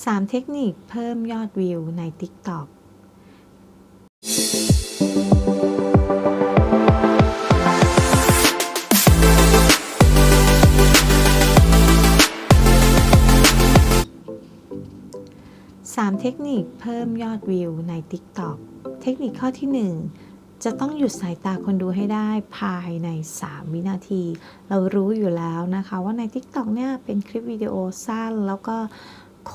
3 เทคนิคเพิ่มยอดวิวใน TikTok 3เทคนิคเพิ่มยอดวิวใน TikTok เทคนิคข้อที่ 1 จะต้องหยุดสายตาคนดูให้ได้ภายใน 3 วินาที เรารู้อยู่แล้วนะคะว่าใน TikTok เนี่ยเป็นคลิปวิดีโอสั้นแล้วก็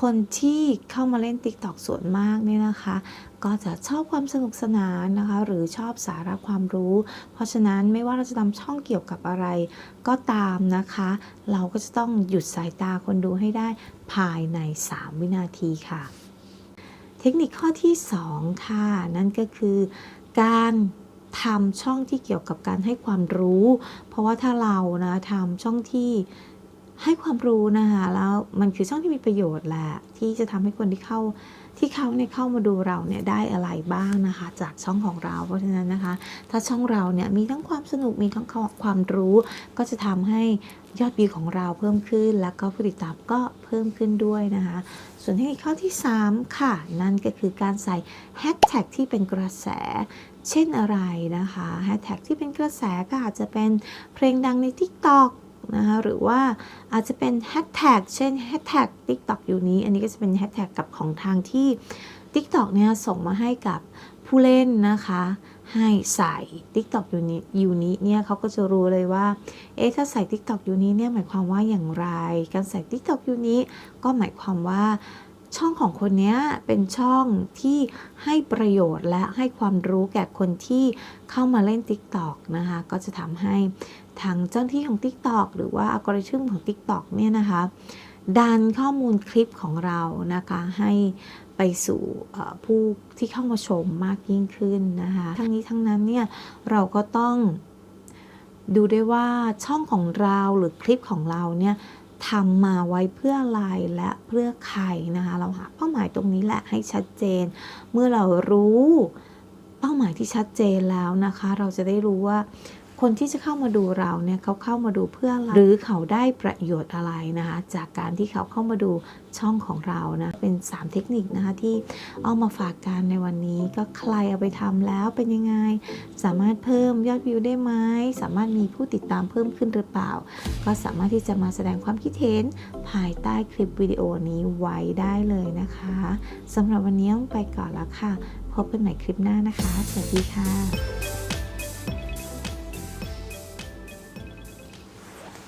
คนที่เข้ามาเล่น TikTok ส่วนมากเนี่ยนะคะ ก็จะชอบความสนุกสนานนะคะ หรือชอบสาระความรู้ เพราะฉะนั้นไม่ว่าเราจะทำช่องเกี่ยวกับอะไร ก็ตามนะคะ เราก็จะต้องหยุดสายตาคนดูให้ได้ภายใน 3 วินาทีค่ะ เทคนิคข้อที่ 2 ค่ะ นั่นก็คือการทำช่องที่เกี่ยวกับการให้ความรู้ เพราะว่าถ้าเรานะทำช่องที่ ให้ความรู้นะคะแล้วมันคือช่องที่มีประโยชน์แหละที่จะทำให้คนที่เข้าที่เขาเนี่ยเข้ามาดูเราเนี่ยได้อะไรบ้างนะคะ จากช่องของเราเพราะฉะนั้นนะคะ ถ้าช่องเราเนี่ยมีทั้งความสนุกมีทั้งความรู้ ก็จะทำให้ยอดวิวของเราเพิ่มขึ้น แล้วก็ผู้ติดตามก็เพิ่มขึ้นด้วยนะคะ ส่วนเทคนิคข้อที่ 3 ค่ะ นั่นก็คือการใส่แฮชแท็กที่เป็นกระแสเช่นอะไรนะคะแฮชแท็กที่เป็นกระแสก็อาจจะเป็นเพลงดังใน TikTok นะคะหรือว่าอาจจะเป็นแฮชแท็กเช่นแฮชแท็ก TikTok อยู่นี้ อันนี้ก็จะเป็นแฮชแท็กกับของทางที่ TikTok เนี่ยส่งมาให้กับผู้เล่นนะคะ ให้ใส่ TikTok อยู่นี้อยู่นี้เนี่ยเขาก็จะรู้เลยว่า เอ๊ะถ้าใส่ TikTok อยู่นี้เนี่ยหมายความว่าอย่างไร การใส่ TikTok อยู่นี้ก็หมายความว่า ช่องของคนนี้เป็นช่องที่ให้ประโยชน์และให้ความรู้แก่คนที่เข้ามาเล่น TikTok นะคะ ก็จะทำให้ทางเจ้าหน้าที่ของ TikTok หรือว่าอัลกอริทึมของ TikTok เนี่ยนะคะ ดันข้อมูลคลิปของเรานะคะให้ไปสู่ผู้ที่เข้ามาชมมากยิ่งขึ้นนะคะ ทั้งนี้ทั้งนั้นเนี่ยเราก็ต้องดูได้ว่าช่องของเราหรือคลิปของเราเนี่ย ทำมาไว้เพื่ออะไรและเพื่อใครนะคะ เราหาเป้าหมายตรงนี้แหละให้ชัดเจน เมื่อเรารู้เป้าหมายที่ชัดเจนแล้วนะคะ เราจะได้รู้ว่าคนที่จะเข้ามาดูเราเนี่ยเขาเข้ามาดูเพื่ออะไรหรือเขาได้ประโยชน์อะไรนะคะ จากการที่เขาเข้ามาดูช่องของเรานะเป็น 3 เทคนิคนะคะที่เอามาฝากกันในวันนี้ ก็ใครเอาไปทำแล้วเป็นยังไง สามารถเพิ่มยอดวิวได้ไหมสามารถมีผู้ติดตามเพิ่มขึ้นหรือเปล่า ก็สามารถที่จะมาแสดงความคิดเห็นภายใต้คลิปวิดีโอนี้ไว้ได้เลยนะคะสำหรับวันนี้ต้องไปก่อนแล้วค่ะ พบกันใหม่คลิปหน้านะคะ สวัสดีค่ะ